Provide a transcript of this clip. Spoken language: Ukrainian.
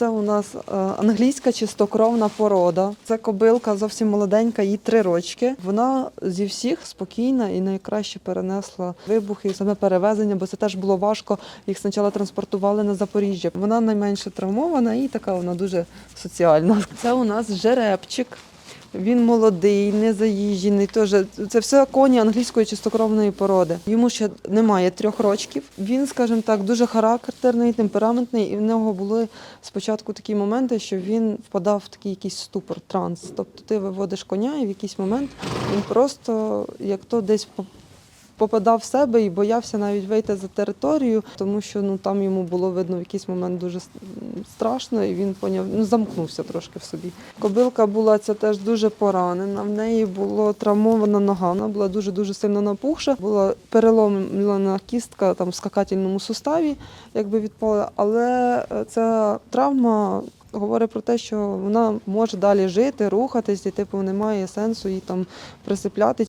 Це у нас е, англійська чистокровна порода. Це кобилка зовсім молоденька, їй три рочки. Вона зі всіх спокійна і найкраще перенесла вибухи, саме перевезення, бо це теж було важко. Їх спочатку транспортували на Запоріжжя. Вона найменше травмована і така вона дуже соціальна. Це у нас жеребчик. Він молодий, не заїжджений. Теж це все коні англійської чистокровної породи. Йому ще немає трьох рочків. Він, скажімо так, дуже характерний, темпераментний, і в нього були спочатку такі моменти, що він впадав в такий якийсь ступор, транс. Тобто ти виводиш коня, і в якийсь момент він просто як то десь попадав в себе і боявся навіть вийти за територію, тому що ну там йому було видно в якийсь момент дуже страшно, і він поняв, ну замкнувся трошки в собі. Кобилка була ця теж дуже поранена. В неї була травмована нога. Вона була дуже дуже сильно напухша. Була переломлена кістка там в скакательному суставі, якби відпала. Але е, ця травма. Говорить про те, що вона може далі жити, рухатись, і типу немає сенсу її там присипляти